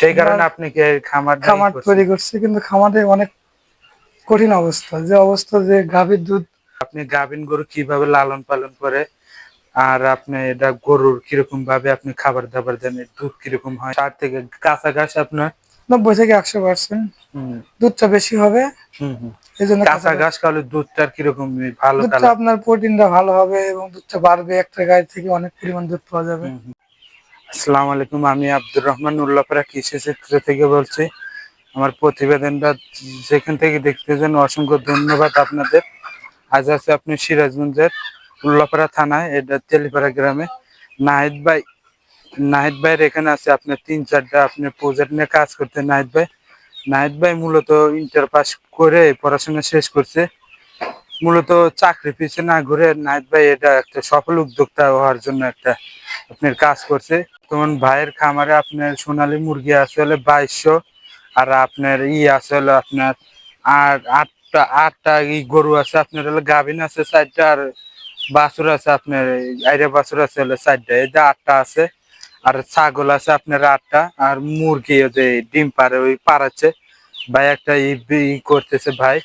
সেই কারণে আপনি কি খামার খামার তৈরি করছি কিন্তু খামারে অনেক কঠিন অবস্থা। যে অবস্থা যে গাভীর দুধ আপনি গাভিন গরু কীভাবে লালন পালন করে আর আপনি এটা গরুর কীরকম ভাবে আপনি খাবার দাবার দেন দুধ কীরকম হয়? তার থেকে কাঁচা ঘাস আপনার? নব্বই থেকে একশো পার্সেন্ট দুধটা বেশি হবে। এই জন্য কাঁচা ঘাস খাওয়ালে দুধটার কীরকম ভালো দুধটা আপনার প্রোটিনটা ভালো হবে এবং দুধটা বাড়বে একটা গায়ে থেকে অনেক পরিমাণ দুধ পাওয়া যাবে। আসসালামু আলাইকুম, আমি আব্দুর রহমান উল্লাপাড়া কৃষি ক্ষেত্র থেকে বলছি। আমার প্রতিবেদনটা যেখান থেকে দেখতে দেখতেছেন, অসংখ্য ধন্যবাদ আপনাদের। আজ আছে আপনি সিরাজগঞ্জের উল্লাপাড়া থানায় এটা তেলিপাড়া গ্রামে। নাহিদ ভাই, নাহিদ ভাইয়ের এখানে আছে আপনার তিন চারটা আপনি প্রজেক্ট নিয়ে কাজ করতে, নাহিদ ভাই। নাহিদ ভাই মূলত ইন্টার পাস করে পড়াশোনা শেষ করছে। মূলত চাকরি পিছনে না ঘুরে নাইট ভাই এটা একটা সফল উদ্যোক্তা হওয়ার জন্য একটা আপনার কাজ করছে। তোমার ভাইয়ের খামারে আপনার সোনালী মুরগি আছে হলে বাইশশো, আর আপনার ই আছে হলো আপনার আর আটটা আটটা ই গরু আছে, আপনার হলো গাভিন আছে চারটা, আর বাছুর আছে আপনার আইরে বাছুর আছে হলো চারটা। এই যে আটটা আছে, আর ছাগল আছে আপনার আটটা, আর মুরগি যে ডিম পারে ওই পাড়াচ্ছে। ভাই একটা ই করতেছে ভাই।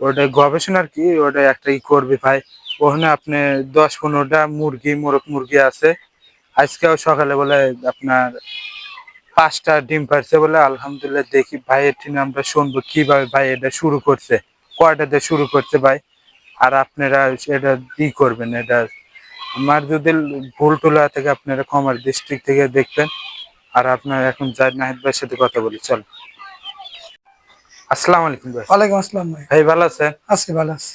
ওটা গবেষণার কি ওটা একটা ই করবে ভাই। ওখানে আপনি দশ পনেরোটা মুরগি, মোরগ মুরগি আছে। আজকেও সকালে বলে আপনার পাঁচটা ডিম পারছে বলে আলহামদুলিল্লাহ দেখি ভাই এটি আমরা শুনব কীভাবে ভাই এটা শুরু করছে কয়টাতে শুরু করছে ভাই? আর আপনারা এটা ই করবেন? এটা আমার যদি ভুল টুলা থেকে আপনারা কমার ডিস্ট্রিক্ট থেকে দেখবেন। আর আপনার এখন যাই নাহিদ ভাইয়ের সাথে কথা বলি, চল। আসসালামু আলাইকুম ভাই। ওয়ালাইকুম আসসালাম ভাই। ভাই ভালো আছেন? আছি ভালো আছি।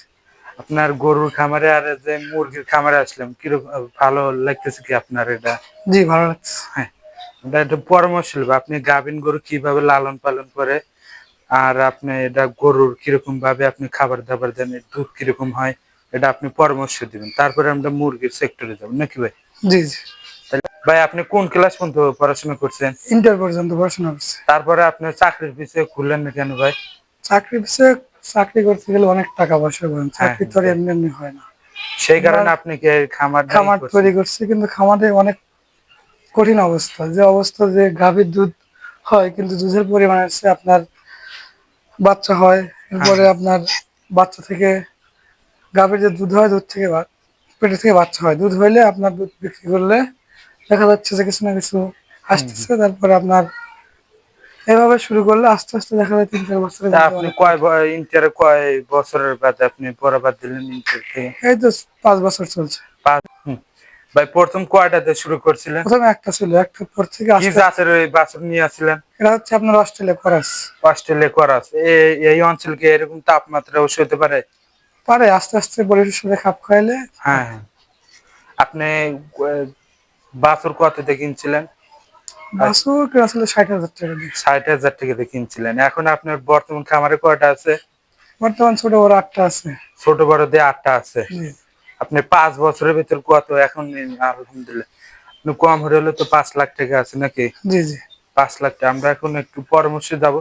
আপনার গরুর খামারে আর যে মুরগির খামারে আসলাম কীরকম ভালো লাগতেছে কি আপনার এটা? জি ভালো লাগছে। হ্যাঁ এটা একটু পরামর্শ নেব আপনি গাভিন গরু কীভাবে লালন পালন করে আর আপনি এটা গরুর কীরকম ভাবে আপনি খাবার দাবার দেন দুধ কীরকম হয় এটা আপনি পরামর্শ দিবেন। তারপরে আমরা মুরগির সেক্টরে যাব নাকি ভাই? জি জি। ভাই আপনি কোন ক্লাস পর্যন্ত পড়াশোনা করছেন? ইন্টার পর্যন্ত পড়াশোনা করছে। তারপরে আপনি চাকরির পিছিয়ে খুললেন না কেন ভাই? চাকরি পিছিয়ে চাকরি করতে গেলে অনেক টাকা পয়সা করেন চাকরি তো হ্যাঁ। এমনি এমনি হয় না। সেই কারণে আপনি কি খামার খামার তৈরি করছে কিন্তু খামারে অনেক কঠিন অবস্থা। যে অবস্থা যে গাভীর দুধ হয় কিন্তু দুধের পরিমাণ হচ্ছে আপনার বাচ্চা হয় এরপরে হ্যাঁ। আপনার বাচ্চা থেকে গাভীর যে দুধ হয় দুধ থেকে পেটের থেকে বাচ্চা হয়। দুধ হইলে আপনার দুধ বিক্রি করলে দেখা যাচ্ছে যে কিছু না কিছু আসতেছে তারপরে আপনার এভাবে শুরু করলে আস্তে আস্তে দেখা যায় তিন চার বছর আপনি কয় ইন্টার কয় বছরের বাদে আপনি পড়াবাদ দিলেন ইন্টার থেকে এই তো পাঁচ বছর চলছে। পাঁচ ভাই প্রথম কয়টাতে শুরু করছিলেন? প্রথমে একটা ছিল একটা পর থেকে কি জাতের ওই বাছুর নিয়ে আসছিলেন? এটা হচ্ছে আপনার অস্ট্রেলিয়া খরচ অস্ট্রেলিয়া করাস এই- এই অঞ্চলকে এরকম তাপমাত্রা অবশ্যই হতে পারে? পারে আস্তে আস্তে পরিবেশের সাথে খাপ খাইলে হ্যাঁ হ্যাঁ। আপনি বাছুর কত দিয়ে কিনছিলেন? বাসুর আসলে ষাট হাজার টাকা দিয়ে। ষাট হাজার টাকা দিয়ে কিনছিলেন। এখন আপনার বর্তমান খামারে কয়টা আছে? বর্তমান ছোট বড় আটটা আছে। ছোট বড় দিয়ে আটটা আছে। আপনি পাঁচ বছরের ভিতর কত? এখন আলহামদুলিল্লাহ। আপনি কম হলে হলে তো পাঁচ লাখ টাকা আছে নাকি? জি জি। পাঁচ লাখ টাকা। আমরা এখন একটু পরামর্শ যাব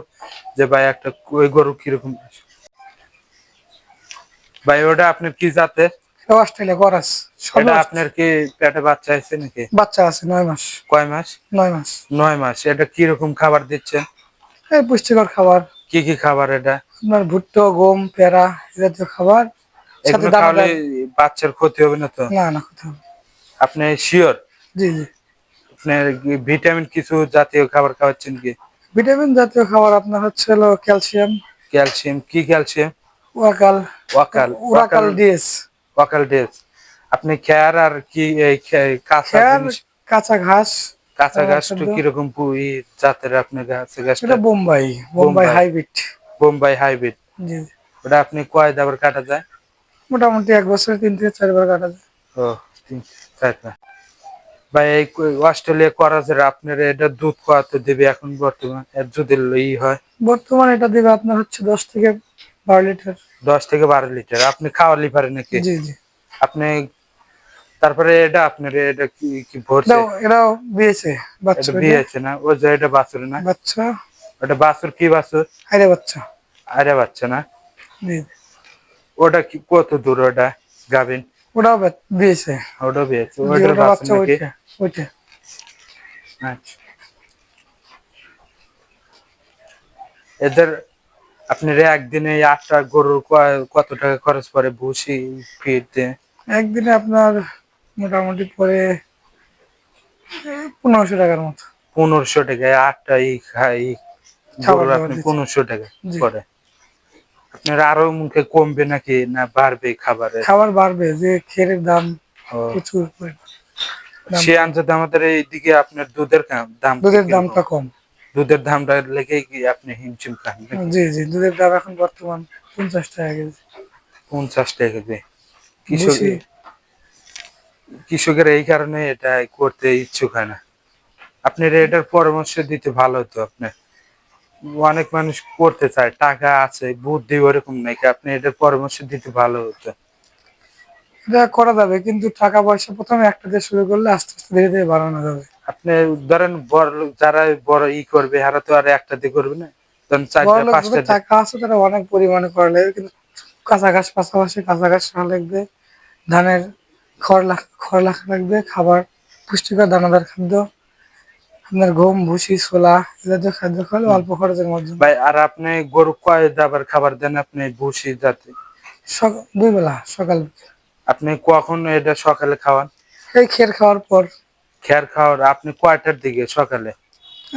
যে ভাই একটা ওই গরু কীরকম? ভাই ওটা আপনার কি জাতে অস্ট্রেলিয়া এটা আপনার কি পেটে বাচ্চা আছে নাকি? বাচ্চা আছে নয় মাস। কয় মাস? নয় মাস। নয় মাস। এটা কীরকম খাবার দিচ্ছেন? এই পুষ্টিকর খাবার। কি কি খাবার এটা? আপনার ভুট্টো গম পেঁড়া জাতীয় খাবার। সাথে খাওয়ালে বাচ্চার ক্ষতি হবে না তো? না না কোথাও আপনি শিওর? জি জি। আপনার ভিটামিন কিছু জাতীয় খাবার খাওয়াচ্ছেন কি? ভিটামিন জাতীয় খাবার আপনার হচ্ছে হলো ক্যালসিয়াম। ক্যালসিয়াম। কি ক্যালসিয়াম? ওয়াকাল। ওয়াকাল। ওরাকাল ডিএস। ওয়াকাল ডেস আপনি খেয়ার আর কি কাঁচা কাঁচা ঘাস কাঁচা গাছ খাদ্য? কীরকম জাতের আপনি গাছের গাছটা সেটা বোম্বাই বোম্বাই। হাইব্রিড। বোম্বাই হাইব্রিড। জি। ওটা আপনি কয় দাবার কাটা যায়? মোটামুটি এক বছরে তিন থেকে চারবার কাটা যায়। ও তিন চারটা ভাই এই অস্ট্রেলিয়া করাজের আপনার এটা দুধ কত দেবে এখন বর্তমান? যদি ই হয়। বর্তমানে এটা দেবে আপনার হচ্ছে দশ থেকে বারো লিটার। দশ থেকে বারো লিটার। আপনি খাওয়ালি পারেন নাকি? জি জি। আপনি তারপরে এটা আপনার এটা কি কি ভরছে? এটাও বিয়েছে বাচ্চা বিয়েছে না? ও যে এটা বাছুর না? বাচ্চা। ওটা বাছুর কি বাছুর? হাইরে বাচ্চা। আরে বাচ্চা না? ওটা কি কত দূর ওটা? গাভিন? ওটাও বিয়েছে ওটা বিয়েছে ওটা বাচ্চা ওইটা ওইটা। আচ্ছা। এদের আপনার একদিনে আটটা গরুর কত টাকা খরচ পড়ে ভুসি ফিরতে একদিনে আপনার মোটামুটি পরে পনেরোশো টাকার মতো। পনেরোশো টাকা আটটা এই খাই গরুর আপনি পনেরোশো টাকা। পরে আপনার আরও মুখে কমবে নাকি না বাড়বে খাবারে খাবার বাড়বে যে খেরের দাম প্রচুর সে আনসাতে আমাদের এইদিকে আপনার দুধের দাম দুধের দামটা কম। দুধের দামটা লেগে কি আপনি হিমচিম খান নাকি? জি জি দুধের দাম এখন বর্তমান পঞ্চাশ টাকা কেজি। পঞ্চাশ টাকা কেজি। কৃষক কৃষকের এই কারণে এটা করতে ইচ্ছুক হয় না। আপনার এটার পরামর্শ দিতে ভালো হতো আপনার। অনেক মানুষ করতে চায় টাকা আছে বুদ্ধি ওরকম নাই আপনি এটার পরামর্শ দিতে ভালো হতো। এটা করা যাবে কিন্তু টাকা পয়সা প্রথমে একটা দিয়ে শুরু করলে আস্তে আস্তে ধীরে ধীরে বাড়ানো যাবে। আপনি ধরেন বড় লোক যারা বড় ই করবে হারা তো আর একটা দিয়ে করবে না। ধরেন চারটা পাঁচটা টাকা আছে তারা অনেক পরিমাণে করা লাগবে কিন্তু কাঁচা ঘাস পাশাপাশি কাঁচা ঘাস লাগবে ধানের খড় লাখ- খড় রাখা লাগবে খাবার পুষ্টিকর দানাদার খাদ্য আপনার গম ভুসি ছোলা এ জাতীয় খাদ্য খাওয়ালে অল্প খরচের মধ্যে। ভাই আর আপনি গরু কয় দাবার খাবার দেন আপনি ভুসি যাতে দুই বেলা সকাল আপনি কখন এটা সকালে খাওয়ান? এই খের খাওয়ার পর। খের খাওয়ার আপনি কয়টার দিকে সকালে?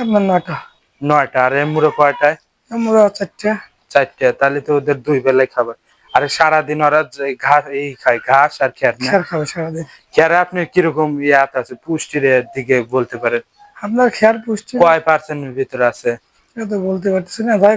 আপনার নটা নয়টা। আর এমুড়ো কয়টায়? আমরা চারটা। চারটে। তাহলে তো ওদের দুই বেলায় খাবার। আর সারাদিন ওরা যে ঘাস এই খায় ঘাস আর না? খাবে সারাদিন। খেরে আপনি কীরকম ইয়াত আছে পুষ্টির দিকে বলতে পারেন? আপনার খেয়ার পুষ্টি? কয় পার্সেন্টের ভিতরে আছে? এটা তো বলতে পারতেছি না। যাই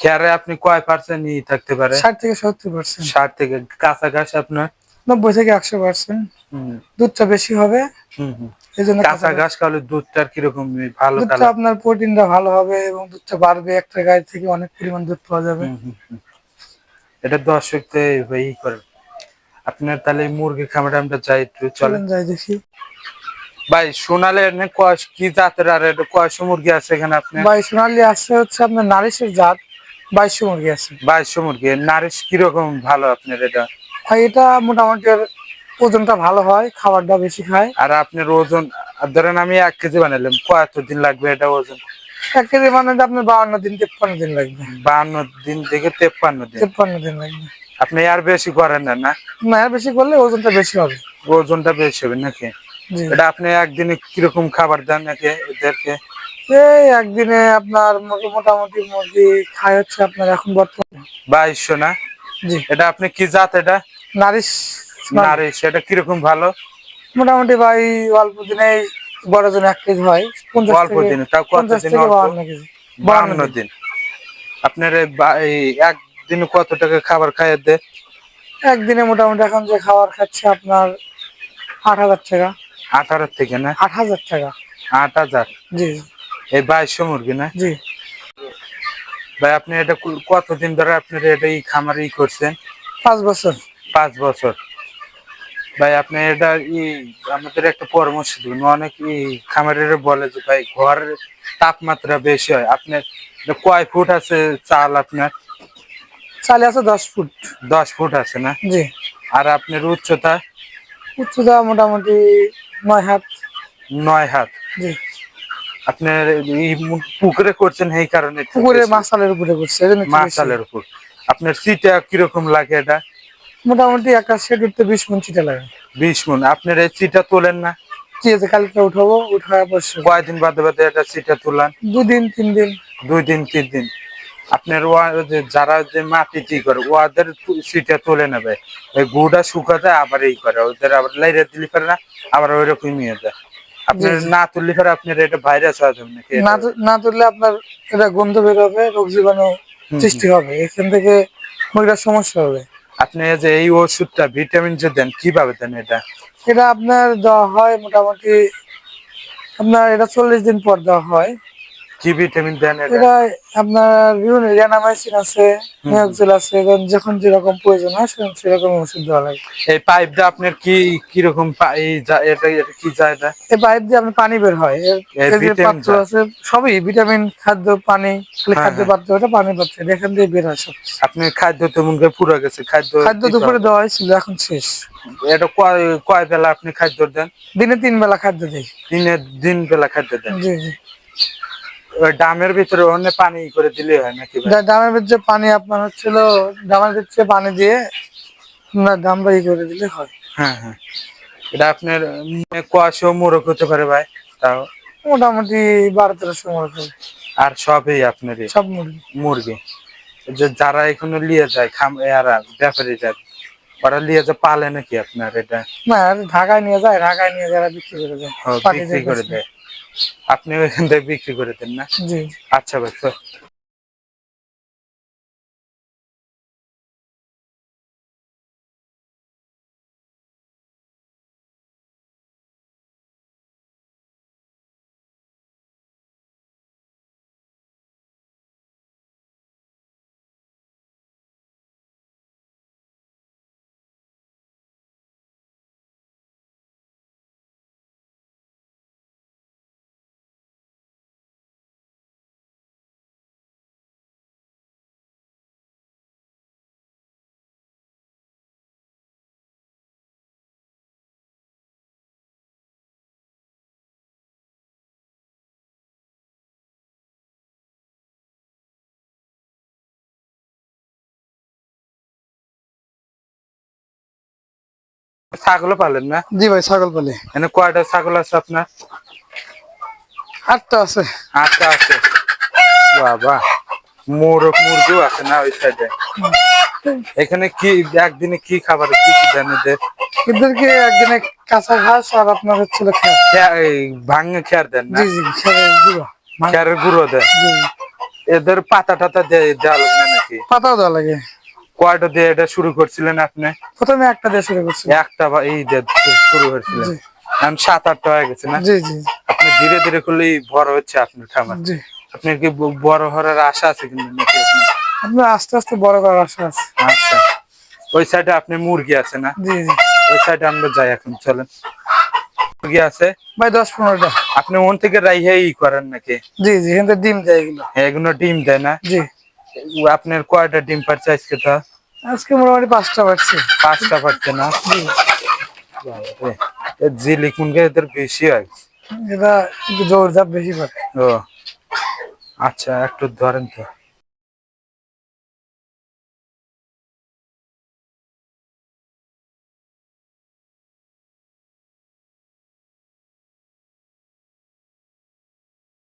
খেয়ারে আপনি কয় পার্সেন্ট ই থাকতে পারে? ষাট থেকে সত্তর পার্সেন্ট ষাট থেকে কাঁচা ঘাস আপনার? নব্বই থেকে একশো পার্সেন্ট দুধটা বেশি হবে। হুম, হুম। এই জন্য কাঁচা ঘাস খাওয়ালে দুধটার কীরকম ভালো দুধটা কালার আপনার প্রোটিনটা ভালো হবে এবং দুধটা বাড়বে। একটা গায়ে থেকে অনেক পরিমাণ দুধ পাওয়া যাবে। এটা দর্শক ই করে। আপনার তাহলে এই মুরগির খামারে আমরা যাই একটু চলেন। যাই দেখি। ভাই সোনালে কি জাতের আর এটা কয়শো মুরগি আছে এখানে আপনি সোনালি হচ্ছে আপনার নারিশের জাত। বাইশশো মুরগি আছে। বাইশশো মুরগি। নারিশ কীরকম ভালো আপনার এটা? আর এটা মোটামুটি ওজনটা ভালো হয় খাবারটা বেশি খায়। আর আপনার ওজন ধরেন আমি এক কেজি বানালাম লাগবে এটা ওজন? এক কেজি মানে আপনার বাউন্ন দিন তেপ্পান্ন দিন লাগবে। বাহান্ন দিন থেকে তেপ্পান্ন দিন। তেপ্পান্ন দিন লাগবে। আপনি আর বেশি করেন না না? না এর বেশি করলে ওজনটা বেশি হবে। ওজনটা বেশি হবে নাকি? এটা আপনি একদিনে কীরকম খাবার দেন নাকি এদেরকে? এই একদিনে আপনার মোটামুটি মুরগি খাই হচ্ছে আপনার এখন বর্তমানে। বাইশশো না? জি। এটা আপনি কি জাত এটা? নারিশ। নারিশ এটা কীরকম ভালো? মোটামুটি ভাই অল্প দিনে বড় জন এক কেজি হয়। অল্প দিনে তাও কত দিন বাহান্ন দিন। আপনার একদিনে কত টাকা খাবার খাইয়ে দেয় একদিনে মোটামুটি এখন যে খাবার খাচ্ছে আপনার আট হাজার টাকা। আঠারো থেকে না? আট হাজার টাকা। আট হাজার। জি। এই বাইশশো মুরগি না? জি। ভাই আপনি এটা কতদিন ধরে আপনার এটা এই খামার ই করছেন? পাঁচ বছর। পাঁচ বছর। ভাই আপনি এটা ই আমাদের একটা পরামর্শ দিবেন। অনেক ই খামারের বলে যে ভাই ঘরের তাপমাত্রা বেশি হয়। আপনার কয় ফুট আছে চাল আপনার? চালে আছে দশ ফুট। দশ ফুট আছে না? জি। আর আপনার উচ্চতা? উচ্চতা মোটামুটি নয় হাত। নয় হাত। জি। আপনার এই পুকুরে করছেন এই কারণে পুকুরে বেশি। মাছালের উপরে করছে একটু। মাছালের উপর। আপনার সিটা কীরকম লাগে এটা? মোটামুটি একটা শেড উঠতে বিশ মন চিটা লাগে। বিশ মন। আপনার এই সিটা তোলেন না? এই যে কালকে উঠাবো উঠায় অবশ্যই কয়দিন বাদে বাদে এটা সিটা তুলান? দুদিন তিন দিন। দুই দিন তিন দিন। আপনার যারা যে মাটি টি করে ওদের সিটা তুলে নেবে। ওই গুড়া শুকাতে আবার এই করে ওদের আবার লাইরে দিলি পারে না আবার ওই রকম নিয়ে যায়। আপনার। না তুললে পারে আপনার এটা ভাইরাস আছে নাকি? না তুললে আপনার এটা গন্ধ বের হবে রোগ জীবাণু সৃষ্টি হবে। এখান থেকে মুরগির সমস্যা হবে। আপনি যে এই ওষুধটা ভিটামিন যে দেন কীভাবে দেন এটা? এটা আপনার দেওয়া হয় মোটামুটি আপনার এটা চল্লিশ দিন পর দেওয়া হয়। কি ভিটামিন দেন এটা আপনার বিভিন্ন আছে আছে যখন যেরকম প্রয়োজন হয় সেরকম সেরকম ওষুধ দেওয়া লাগে। এই পাইপটা আপনার কি এই যা- এটা এটা কি যায় এটা? এই পাইপ দিয়ে আপনার পানি বের হয়। পাত্র আছে সবই ভিটামিন খাদ্য পানি হ্যাঁ, খাদ্য হ্যাঁ। পাত্র এটা পানি পাত্র এখান দিয়ে বের হয় সব আপনার খাদ্য তেমন করে পুরো গেছে খাদ্য খাদ্য দুপুরে। দেওয়া হয়েছিল এখন শেষ। এটা কয় কয় বেলা আপনি খাদ্য দেন? দিনে তিন বেলা খাদ্য দিই। দিনে দিন বেলা খাদ্য দেন? জি জি। ডামের ভিতরে অন্য পানি করে দিলে হয় নাকি ডামের ভিতরে পানি আপনার হচ্ছিল ডামের ভিতরে পানি দিয়ে ডাম বাড়ি করে দিলে হয়। হ্যাঁ হ্যাঁ। এটা আপনার কুয়াশাও মোরক হতে পারে ভাই তাও। মোটামুটি বারো তেরোশো মনে হবে। আর সবই আপনার সব মুরগি। মুরগি। যে যারা এখনও লিয়ে যায় খাম এরা ব্যাপারে যায় ওরা লিয়ে যায় পালে নাকি আপনার এটা? না আর ঢাকায় নিয়ে যায় ঢাকায় নিয়ে যারা বিক্রি করে পাটি বিক্রি করে দেয়। আপনি ওইখান থেকে বিক্রি করে দেন না? জি। আচ্ছা ভাই ছাগল পালেন না? জি ভাই ছাগল পালে। এখানে কয়টা ছাগল আছে আপনার? আটটা আছে। আটটা আছে। বাবা মোরগ মুরগিও আছে না ওই সাইডে এখানে কি একদিনে কি খাবার কি কি দেন এদের? এদেরকে একদিনে কাঁচা ঘাস আর আপনার হচ্ছে ভাঙে খেয়ার দেন না? জি জি খেয়ারের গুঁড়ো। খেয়ারের গুঁড়ো দেন। এদের পাতা টাতা দিয়ে দেওয়া লাগবে না নাকি? পাতাও দেওয়া লাগে। কয়টা দিয়ে এটা শুরু করছিলেন আপনি? প্রথমে একটা দিয়ে শুরু করছি। একটা বা এই দিয়ে শুরু করেছিলেন। এখন সাত আটটা হয়ে গেছে না? জি জি। আপনি ধীরে ধীরে করলেই বড় হচ্ছে আপনার খামার জি। আপনার কি বড় হওয়ার আশা আছে কিন্তু নাকি আপনার? আস্তে আস্তে বড় করার আশা আছে। আচ্ছা। ওই সাইডে আপনি মুরগি আছে না? জি জি। ওই সাইডে আমরা যাই এখন চলেন। মুরগি আছে? ভাই দশ পনেরোটা। আপনি ওন থেকে রাইহে ই করেন নাকি? জি জি এখান থেকে ডিম দেয় এগুলো। এগুলো ডিম দেয় না? জি। আপনার কয়টা ডিম পারছে আজকে তো? আজকে মোটামুটি পাঁচটা বাড়ছে পাঁচটা পারছে না? জিলি কুনকে এদের বেশি হয়? এটা একটু জোর জাপ বেশি পারে ও আচ্ছা একটু ধরেন তো।